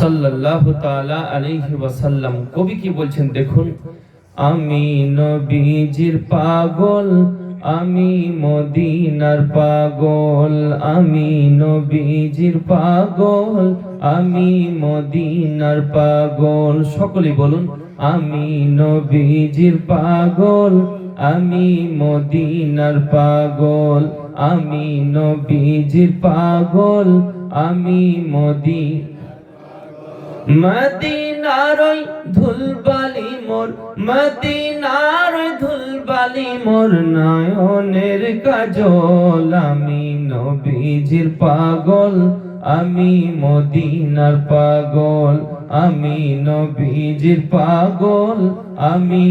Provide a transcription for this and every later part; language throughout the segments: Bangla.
সাল্লাল্লাহু তাআলা আলাইহি ওয়াসাল্লাম। কবি কি বলছেন দেখুন? আমি নবীজির পাগল, আমি মদিনার পাগল, আমি নবীজির পাগল, আমি মদিনার পাগল। সকলে বলুন, আমি নবীজির পাগল, আমি মদিনার পাগল, আমি নবীজির পাগল, আমি মদি মদিনারই ধুলবালি মোর মদিনারই ধুলবালি মোর নয়নের কাজল। আমি নবীজির পাগল, আমি মদিনার পাগল, আমি নবীজির পাগল, আমি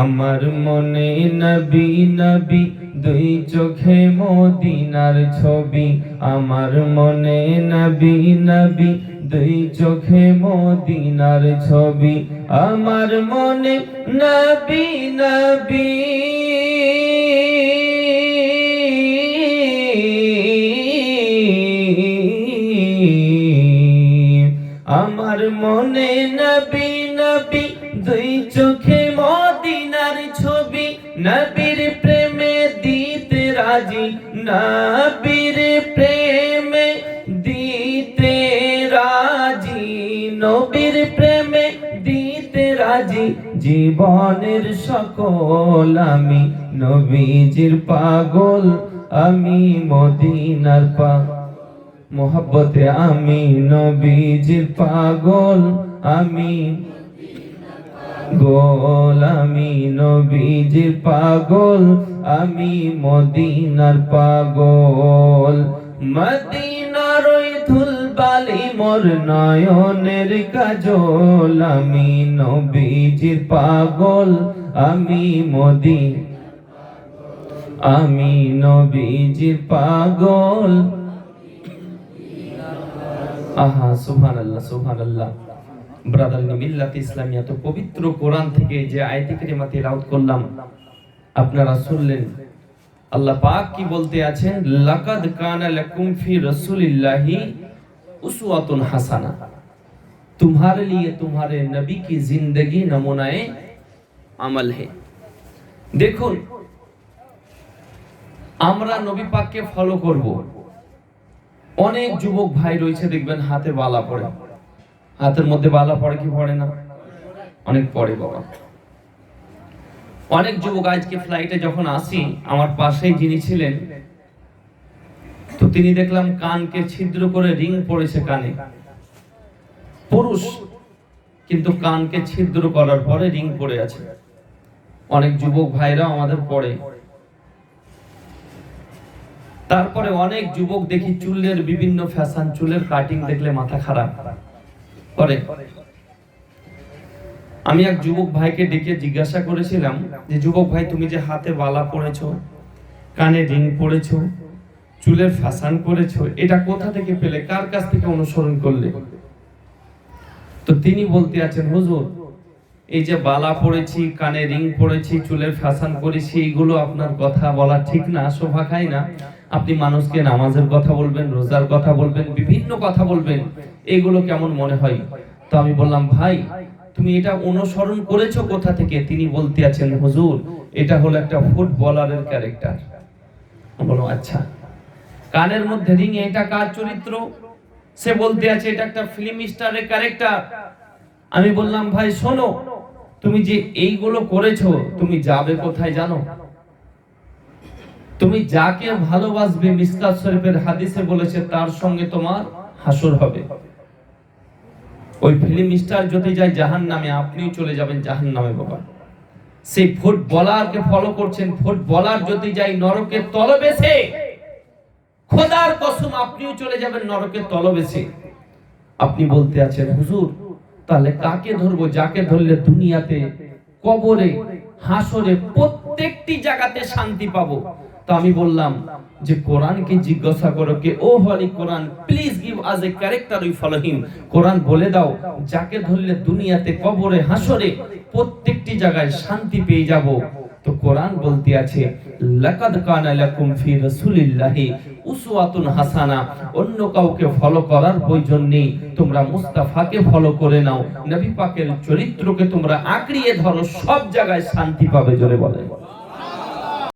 আমার মনে নবী নবী দুই চোখে মদিনার ছবি, আমার মনে নবী নবী। দুই চোখে মদিনার ছবি, আমার মনে নবী নবী। আমার মনে নবী নবী। দুই চোখে মদিনার ছবি, নবীর প্রেমে নবীর প্রেমে দিতে রাজি, নবীর প্রেমে দিতে রাজি, জীবনের সকল আমি, নবীজির পাগল আমি, মদিনার পা, মোহব্বতে আমি, নবীজির পাগল আমি। গোল আমি নবীজির পাগল, আমি মদিনার পাগল। মদিনার ওই ধুলবালি মোর নয়নের কাজল, আমি নবীজির পাগল, আমি মদি আমি নবীজির পাগল। আহা সুবহান আল্লাহ সুবহান আল্লাহ ব্রাদার মিল্লাত ইসলামিয়া তো পবিত্র কোরআন থেকে যে আয়াতে কারিমা তেলাওয়াত করলাম আপনারা শুনলেন আল্লাহ পাক কি বলতে আছেন লাকাদ কানা লাকুম ফি রাসূলিল্লাহি উসওয়াতুন হাসানা तुम्हारे लिए तुम्हारे नबी की जिंदगी नमूनाए আমল হে দেখুন আমরা নবী পাককে ফলো করব অনেক যুবক ভাই রয়েছে দেখবেন হাতে বালা পড়ে হাতের মধ্যে বালা পড়ে কি পড়ে না? অনেক পড়ে বাবা। অনেক যুবক আজকে ফ্লাইটে যখন আসি, আমার পাশেই যিনি ছিলেন, তো তিনি দেখলাম কানকে ছিদ্র করে রিং পড়েছে কানে। পুরুষ, কিন্তু কানকে ছিদ্র করার পরে রিং পড়ে আছে। অনেক যুবক ভাইরা আমাদের পড়ে। তারপরে অনেক যুবক দেখি চুলের বিভিন্ন ফ্যাশন, চুলের কাটিং দেখলে মাথা খারাপ। করে আমি এক যুবক ভাইকে ডেকে জিজ্ঞাসা করেছিলাম যে, যুবক ভাই, তুমি যে হাতে বালা পড়েছ কানে রিং পরেছ, চুলের ফ্যাশন করেছ, এটা কোথা থেকে পেলে? কার কাছ থেকে অনুসরণ করলে? তো তিনি বলতে আছেন, হুজুর এই যে বালা পড়েছি কানে রিং পড়েছি চুলের ফ্যাশন করেছি, এইগুলো আপনার কথা বলা ঠিক না, শোভা খায় না। আপনি মানুষকে নামাজের কথা বলবেন, রোজার কথা বলবেন, বিভিন্ন কথা বলবেন, এগুলো কেমন মনে হয়? তো আমি বললাম, ভাই, তুমি এটা অনুসরণ করেছ কোথা থেকে? তিনি বলতে আছেন, হুজুর, এটা হলো একটা ফুটবলারের ক্যারেক্টার। বলো আচ্ছা কানের মধ্যে রিং, এটা কার চরিত্র? সে বলতে আছে, এটা একটা ফিল্ম স্টারের ক্যারেক্টার। আমি বললাম, ভাই, শোনো তুমি যে এইগুলো করেছ, তুমি যাবে কোথায় জানো? তুমি যাকে ভালোবাসবে, মিসকাত শরীফের হাদিসে বলেছে, তার সঙ্গে তোমার হাসর হবে। ওই ফিল্ম স্টার যদি যায় জাহান নামে আপনিও চলে যাবেন জাহান নামে বাবা। সেই ফুটবলারকে ফলো করছেন ফুটবলার যদি যায় নরকের তলবেশে, খোদার কসম, আপনিও চলে যাবেন নরকের তলবেশে। আপনি বলতে আছেন, হুজুর তাহলে কাকে ধরবো? যাকে ধরলে দুনিয়াতে, কবরে, হাসরে প্রত্যেকটি জায়গাতে শান্তি পাবো? তো আমি বললাম যে কোরআনকে জিজ্ঞাসা করো কে? ও হলি Quran please give us a character we follow him Quran বলে দাও, যাকে ধরলে দুনিয়াতে, কবরে, হাসরে প্রত্যেকটি জায়গায় শান্তি পেয়ে যাব। তো কোরআন বলতে আছে, লাকাদ কানা লাকুম ফি রাসূলিল্লাহি উসওয়াতুন হাসানা, অন্য কাউকে ফলো করার প্রয়োজন নেই। তোমরা মুস্তাফাকে ফলো করে নাও। নবী পাকের চরিত্রকে তোমরা আঁকড়িয়ে ধরো, সব জায়গায় শান্তি পাবে জোরে বলে